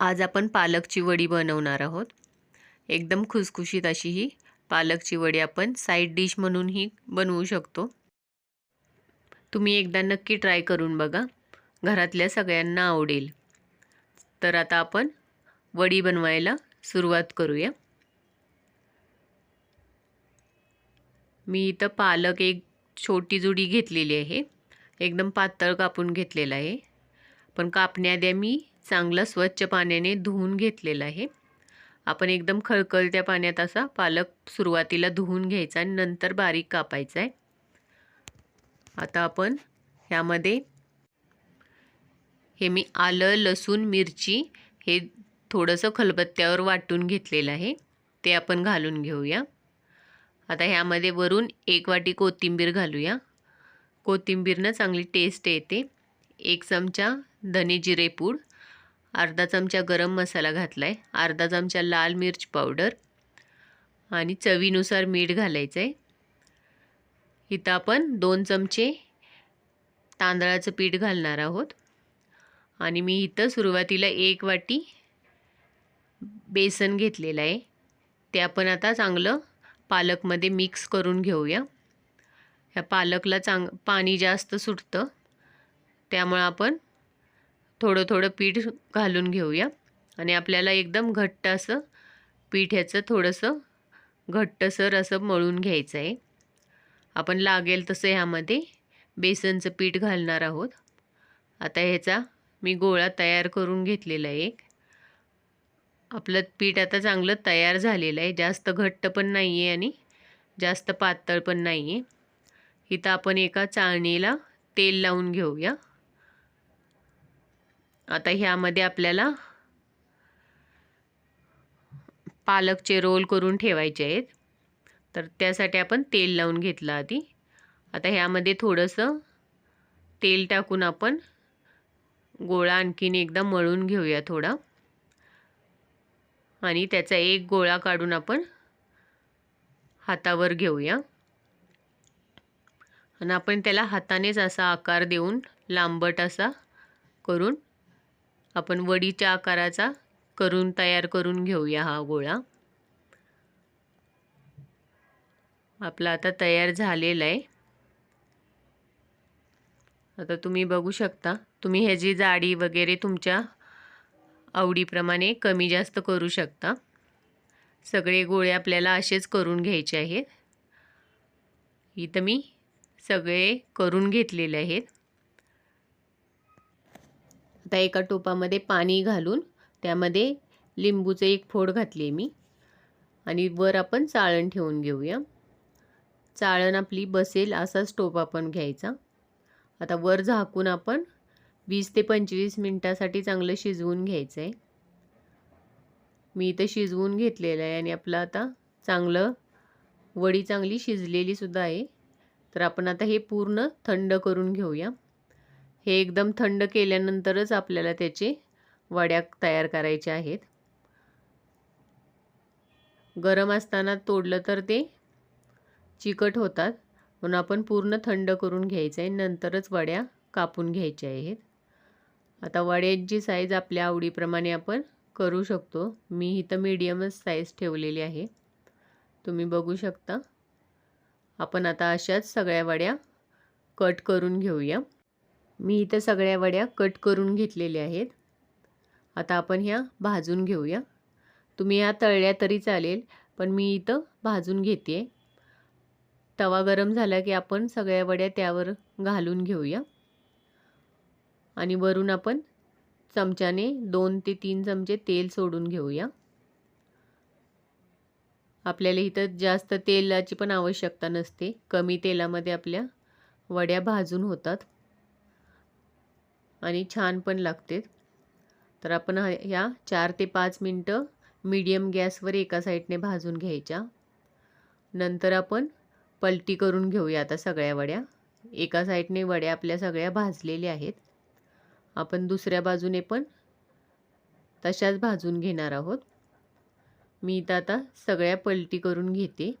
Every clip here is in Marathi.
आज आपण पालकची वडी बनवणार आहोत. एकदम खुसखुशीत अशी ही पालकची वडी आपण साईड डिश म्हणूनही बनवू शकतो. तुम्ही एकदा नक्की ट्राय करून बघा. घरातल्या सगळ्यांना आवडेल. तर आता आपण वडी बनवायला सुरुवात करूया. मी इथं पालक एक छोटी जुडी घेतलेली आहे. एकदम पातळ कापून घेतलेला आहे. पण कापण्याआधी मी चांगलं स्वच्छ पाण्याने धुवून घेतलेलं आहे. आपण एकदम खळखळत्या पाण्यात असा पालक सुरुवातीला धुवून घ्यायचा आणि नंतर बारीक कापायचा आहे. आता आपण ह्यामध्ये हे मी आलं लसूण मिरची हे थोडंसं खलबत्त्यावर वाटून घेतलेलं आहे. ते आपण घालून घेऊया. आता ह्यामध्ये वरून एक वाटी कोथिंबीर घालूया. कोथिंबीरनं चांगली टेस्ट येते. एक चमचा धने जिरेपूड अर्धा चमचा गरम मसाला घातला आहे अर्धा चमचा लाल मिर्च पावडर आणि चवीनुसार मीठ घालायचं आहे इथं आपण दोन चमचे तांदळाचं पीठ घालणार आहोत. आणि मी इथं सुरुवातीला एक वाटी बेसन घेतलेलं आहे. ते आपण आता चांगलं पालकमध्ये मिक्स करून घेऊया. ह्या पालकला चांग पाणी जास्त सुटतं. त्यामुळं आपण थोडं थोडं पीठ घालून घेऊया. आणि आपल्याला एकदम घट्ट असं पीठ ह्याचं थोडंसं घट्टसर असं मळून घ्यायचं आहे. आपण लागेल तसं ह्यामध्ये बेसनचं पीठ घालणार आहोत. आता ह्याचा मी गोळा तयार करून घेतलेला आहे एक. आपलं पीठ आता चांगलं तयार झालेलं आहे. जास्त घट्ट पण नाही आहे आणि जास्त पातळ पण नाही आहे इथं आपण एका चाळणीला तेल लावून घेऊया. आता ह्यामध्ये आपल्याला पालकचे रोल करून ठेवायचे आहेत. तर त्यासाठी आपण तेल लावून घेतलं आधी. आता ह्यामध्ये थोडंसं तेल टाकून आपण गोळा आणखीन एकदा मळून घेऊया थोडा. आणि त्याचा एक गोळा काढून आपण हातावर घेऊया. आणि आपण त्याला हातानेच असा आकार देऊन लांबट असा करून आपण वडीच्या आकाराचा करून तयार करून घेऊया हा गोळा. आपला आता तयार झालेला आहे. आता तुम्ही बघू शकता तुम्ही ह्याची जाडी वगैरे तुमच्या आवडीप्रमाणे कमी जास्त करू शकता. सगळे गोळे आपल्याला असेच करून घ्यायचे आहेत. इथं मी सगळे करून घेतलेले आहेत. आता एका टोपामध्ये पाणी घालून त्यामध्ये लिंबूचं एक फोड घातली मी. आणि वर आपण चाळण ठेवून घेऊया. चाळण आपली बसेल असाच टोप आपण घ्यायचा. आता वर झाकून आपण वीस ते पंचवीस मिनटासाठी चांगलं शिजवून घ्यायचं आहे मी इथं शिजवून घेतलेलं आहे आणि आपलं आता चांगलं वडी चांगली शिजलेली सुद्धा आहे. तर आपण आता हे पूर्ण थंड करून घेऊया. हे एकदम थंड केल्यानंतरच आपल्याला त्याचे वड्या तयार करायच्या आहेत. गरम असताना तोडलं तर ते चिकट होतात. म्हणून आपण पूर्ण थंड करून घ्यायचं आहे. नंतरच वड्या कापून घ्यायच्या आहेत. आता वड्यांची साईज आपल्या आवडीप्रमाणे आपण करू शकतो. मी इथं मीडियमच साईज ठेवलेली आहे. तुम्ही बघू शकता. आपण आता अशाच सगळ्या वड्या कट करून घेऊया. मी इथं सगळ्या वड्या कट करून घेतलेल्या आहेत. आता आपण ह्या भाजून घेऊया. तुम्ही ह्या तळल्या तरी चालेल पण मी इथं भाजून घेते तवा गरम झाला की आपण सगळ्या वड्या त्यावर घालून घेऊया. आणि वरून आपण चमच्याने दोन ते तीन चमचे तेल सोडून घेऊया. आपल्याला इथं जास्त तेलाची पण आवश्यकता नसते. कमी तेलामध्ये आपल्या वड्या भाजून होतात. आणि छान पण लागते तर आपण ह्या चार ते पाच मिनटं मीडियम गॅसवर एका साईडने भाजून घ्यायच्या. नंतर आपण पलटी करून घेऊया आता सगळ्या वड्या. एका साईडने वड्या आपल्या सगळ्या भाजलेल्या आहेत. आपण दुसऱ्या बाजूने पण तशाच भाजून घेणार आहोत. मी इथं आता सगळ्या पलटी करून घेते.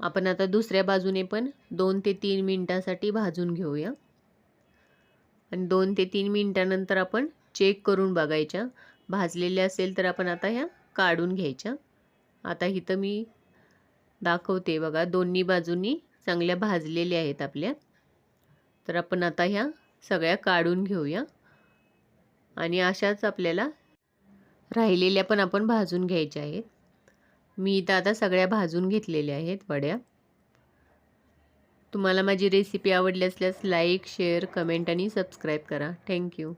आपण आता दुसऱ्या बाजूने पण दोन ते तीन मिनटासाठी भाजून घेऊया. आणि दोन ते तीन मिनटानंतर आपण चेक करून बघायच्या. भाजलेल्या असेल तर आपण आता ह्या काढून घ्यायच्या. आता इथं मी दाखवते बघा दोन्ही बाजूंनी चांगल्या भाजलेल्या आहेत आपल्या. तर आपण आता ह्या सगळ्या काढून घेऊया. आणि अशाच आपल्याला राहिलेल्या पण आपण भाजून घ्यायच्या आहेत. मी इथं आता सगळ्या भाजून घेतलेल्या आहेत वड्या. तुम्हाला माझी रेसिपी आवडली असल्यास लाईक शेअर कमेंट आणि सबस्क्राईब करा. Thank you